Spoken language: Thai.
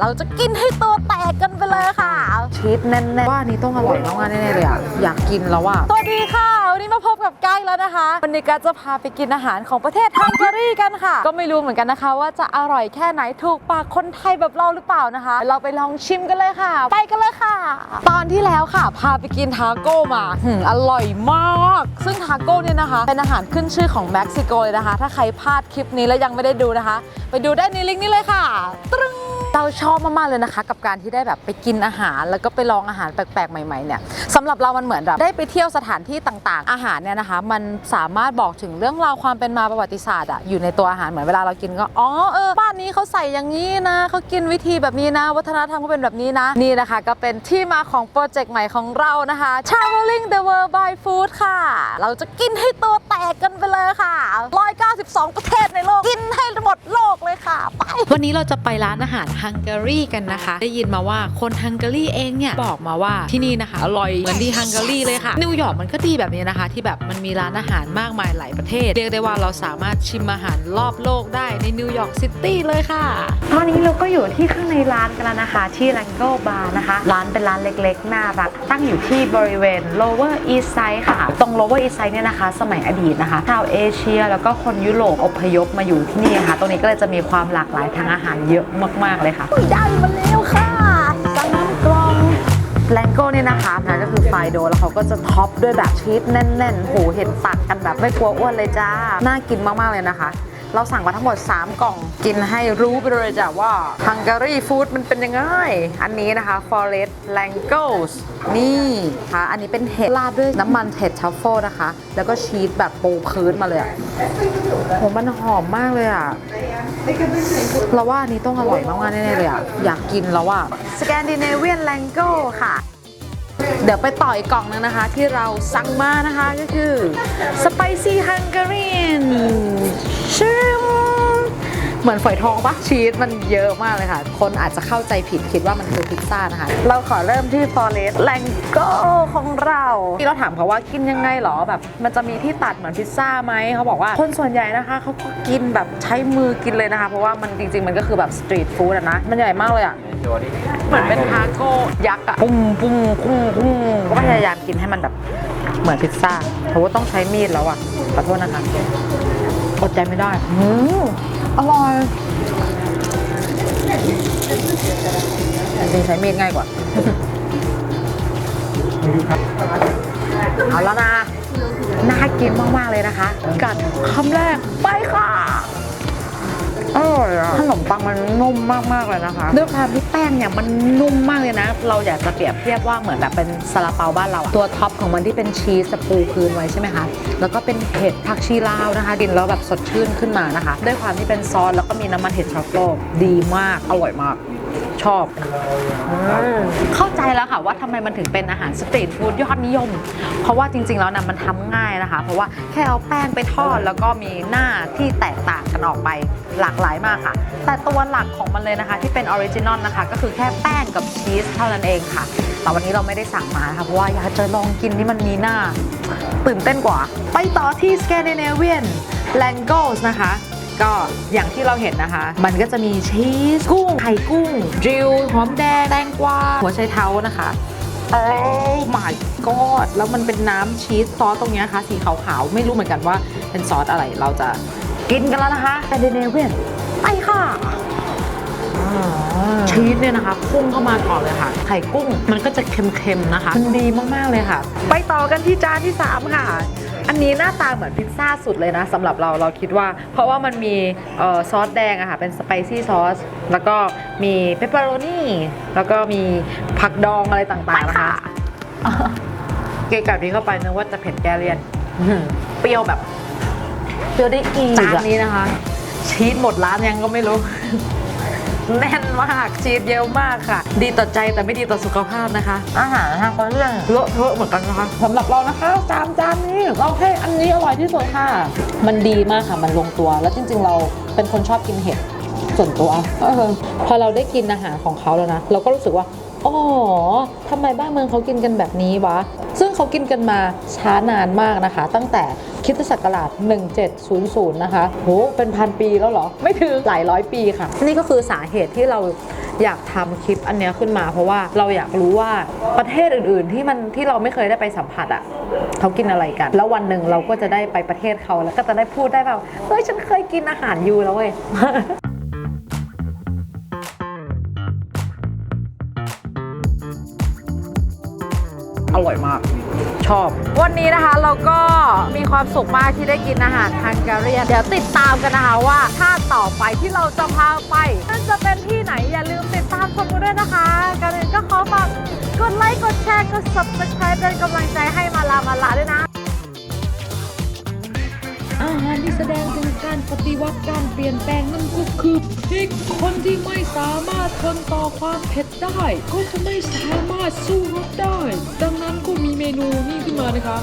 เราจะกินให้ตัวแตกกันไปเลยค่ะ ชีสแน่นๆว่าอันนี้ต้องอร่อยมากๆแน่ๆเลยอะอยากกินแล้วอะสวัสดีค่ะ วันนี้มาพบกับก้ายแล้วนะคะ วันนี้ก็จะพาไปกินอาหารของประเทศฮังการีกันค่ะ ก็ไม่รู้เหมือนกันนะคะ ว่าจะอร่อยแค่ไหนถูกปากคนไทยแบบเราหรือเปล่านะคะ เราไปลองชิมกันเลยค่ะ ไปกันเลยค่ะ ตอนที่แล้วค่ะ พาไปกินทาโก้มาหืมอร่อยมาก ซึ่งทาโก้เนี่ยนะคะ เป็นอาหารขึ้นชื่อของเม็กซิโกเลยนะคะ ถ้าใครพลาดคลิปนี้แล้วยังไม่ได้ดูนะคะ ไปดูได้ในลิงก์นี้เลยค่ะตรึง เราชอบมากๆเลยนะคะ กับการที่ได้แบบไปกินอาหาร แล้วก็ไปลองอาหารแปลกๆใหม่ๆเนี่ยสำหรับเรามันเหมือนแบบได้ไปเที่ยวสถานที่ต่างๆ อาหารเนี่ยนะคะ มันสามารถบอกถึงเรื่องราวความเป็นมาประวัติศาสตร์อะอยู่ในตัวอาหารเหมือนเวลาเรากินก็อ๋อเออบ้านนี้เขาใส่อย่างนี้นะเขากินวิธีแบบนี้นะ วัฒนธรรมเขาเป็นแบบนี้นะนี่นะคะ ก็เป็นที่มาของโปรเจกต์ใหม่ของเรานะคะ Traveling the World by Food ค่ะ เราจะกินให้ตัวแตกกันไปเลยค่ะ 192 ประเทศในโลกกินให้หมดโลกเลยค่ะไป วันนี้เราจะไปร้านอาหารฮังการีกันนะคะ ได้ยินมาว่าคนฮังการีเองเนี่ยบอกมาว่าที่นี่นะคะอร่อยเหมือนที่ฮังการีเลยค่ะ นิวยอร์กมันก็ดีแบบนี้นะคะ ที่แบบมันมีร้านอาหารมากมายหลายประเทศ เรียกได้ว่าเราสามารถชิมอาหารรอบโลกได้ในนิวยอร์กซิตี้เลยค่ะ ตอนนี้เราก็อยู่ที่ข้างในร้านกันแล้วนะคะที่ l a n g o Bar นะคะ ร้านเป็นร้านเล็กๆน่ารัก ตั้งอยู่ที่บริเวณ Lower East Side ค่ะ ตรง Lower East Side เนี่ยนะคะ สมัยอดีตนะคะชาวเอเชีย แล้วก็คนยุโรปอพยพมาอยู่ที่นี่ค่ะ ตรงนี้ก็เลยจะมีความหลากหลายทางอาหารเยอะมากๆเลยค่ะได้มาแล้วค่ะสน้ำกรองแลงโก้เนี่ยนะคะนะก็คือไฟโด แล้วเขาก็จะท็อปด้วยแบบชีสแน่นๆโหเห็นตักกันแบบไม่กลัวอ้วนเลยจ้า น่ากินมากๆเลยนะคะ เราสั่งมาทั้งหมด 3 กล่อง กินให้รู้ไปเลยจ้ะว่าฮังการีฟู้ดมันเป็นยังไง อันนี้นะคะ Forest l a n g o s นี่ค่ะ อันนี้เป็นเห็ดราดด้วยน้ำมันเห็ดทัฟเฟิลนะคะ แล้วก็ชีสแบบปูพื้นมาเลยอะโหมันหอมมากเลยอะ เราว่าอันนี้ต้องอร่อยมากๆแน่ๆเลยอะ อยากกินแล้วอะสแกนดิเนเวียนแลงโก้ค่ะ เดี๋ยวไปต่ออีกกล่องนึงนะคะ ที่เราสั่งมานะคะก็คือ Spicy Hungarian ชิมเหมือนฝอยทองปะชีสมันเยอะมากเลยค่ะ คนอาจจะเข้าใจผิดคิดว่ามันคือพิซซ่านะคะ เราขอเริ่มที่ Forest l a n g o ของเราที่เราถามเขาว่ากินยังไงหรอแบบ มันจะมีที่ตัดเหมือนพิซซ่าไหมเขาบอกว่าคนส่วนใหญ่นะคะเขาก็กินแบบใช้มือกินเลยนะคะ เพราะว่ามันจริง ๆ มันก็คือแบบสตรีทฟู้ดอะนะมันใหญ่มากเลยอะ เหมือนเป็นทาโก้ยักษ์อะปุ้งปุ้งปุ้งปุ้งก็พยายามกินให้มันแบบเหมือนพิซซ่าเพราะว่าต้องใช้มีดแล้วอะขอโทษนะคะอดใจไม่ได้อืมอร่อยจริงๆใช้มีดง่ายกว่าเอาแล้วนะ น่ากินมาก ๆ เลยนะคะ กัดคำแรก ไปค่ะอ ร่อยอะขนมปังมันนุ่มมากๆเลยนะคะด้วยความที่แป้งเนี่ยมันนุ่มมากเลยนะ เราอยากจะเปรียบเทียบว่าเหมือนแบบเป็นซาลาเปาบ้านเราอะตัวท็อปของมันที่เป็นชีสปูพื้นไว้ใช่ไหมคะแล้วก็เป็นเห็ดผักชีลาวนะคะกินแล้วแบบสดชื่นขึ้นมานะคะ ด้วยความที่เป็นซอสแล้วก็มีน้ำมันเห็ดทรัฟเฟิลดีมากอร่อยมาก ชอบเข้าใจแล้วค่ะว่าทำไมมันถึงเป็นอาหารสตรีทฟู้ดยอดนิยม เพราะว่าจริง ๆ แล้วนะมันทำง่ายนะคะ เพราะว่าแค่เอาแป้งไปทอดแล้วก็มีหน้าที่แตกต่างกันออกไปหลากหลายมากค่ะ แต่ตัวหลักของมันเลยนะคะ ที่เป็นออริจินอลนะคะ ก็คือแค่แป้งกับชีสเท่านั้นเองค่ะ แต่วันนี้เราไม่ได้สั่งมานะคะเพราะว่าอยากจะลองกินที่มันมีหน้า ตื่นเต้นกว่า ไปต่อที่ Scandinavian l a n g o s นะคะ ก็อย่างที่เราเห็นนะคะ มันก็จะมีชีสกุ้งไข่กุ้งดริลหอมแดงแตงกวาหัวไชเท้านะคะโอ้ my god แล้วมันเป็นน้ำชีสซอสตรงเนี้ยนะคะสีขาวๆ ไม่รู้เหมือนกันว่าเป็นซอสอะไรเราจะกินกันแล้วนะคะแ a นดิเนเวียนไปค่ะชีสเนี่ยนะคะพุ่งเข้ามาก่อนเลยค่ะ ไข่กุ้งมันก็จะเค็มๆนะคะ มันดีมากๆเลยค่ะ ไปต่อกันที่จานที่ 3 ค่ะ อันนี้หน้าตาเหมือนพิซซ่าสุดเลยนะสำหรับเราเราคิดว่า เพราะว่ามันมีเอ่อซอสแดงอะค่ะเป็นสไปซี่ซอสแล้วก็มีเปปเปอโรนีแล้วก็มีผักดองอะไรต่างๆนะคะเกยกัดนี้เข้าไปนึกว่าจะเผ็ดแกเลียนอื้อหือเปรี้ยวแบบเจอได้อีกจานนี้นะคะ ชีสหมดร้านยังก็ไม่รู้ แน่นมากชีสเยอะมากค่ะ ดีต่อใจแต่ไม่ดีต่อสุขภาพนะคะ อาหารทางคนเรื่องเลอะเทอะเหมือนกันนะคะสำหรับเรานะคะจานจานนี้เราให้อันนี้อร่อยที่สุดค่ะ มันดีมากค่ะมันลงตัว แล้วจริง ๆ เราเป็นคนชอบกินเห็ดส่วนตัวอพอเราได้กินอาหารของเขาแล้วนะ เราก็รู้สึกว่าอ๋อทำไมบ้านเมืองเขากินกันแบบนี้วะ ซึ่งเขากินกันมาช้านานมากนะคะ ตั้งแต่ คิดศักราช 1700 นะคะโหเป็นพันปีแล้วเหรอ ไม่ถึงหลายร้อยปีค่ะ นี่ก็คือสาเหตุที่เราอยากทำคลิปอันนี้ขึ้นมา เพราะว่าเราอยากรู้ว่าประเทศอื่นๆ ที่มันที่เราไม่เคยได้ไปสัมผัสอะเขากินอะไรกัน แล้ววันหนึ่งเราก็จะได้ไปประเทศเขาแล้วก็จะได้พูดได้แบบเฮ้ยฉันเคยกินอาหารยูแล้วเว้ย อร่อยมาก ชอบ วันนี้นะคะเราก็มีความสุขมากที่ได้กินอาหารฮังการีเดี๋ยวติดตามกันนะคะว่าถ้าต่อไปที่เราจะพาไปนั่นจะเป็นที่ไหนอย่าลืมติดตามชมกันด้วยนะคะการอื่นก็ขอฝากกดไลค์กดแชร์กด subscribe เป็นกำลังใจให้มาลามาลาด้วยนะอาหารที่แสดงถึงการปฏิ วัตการเปลี่ยนแปลงนั่นก็คือพริกคนที่ไม่สามารถทนต่อความเผ็ดได้ ก็จะไม่สามารถสู้รบได้ ดังนั้นก็มีเมนูนี้ขึ้นมานะคะ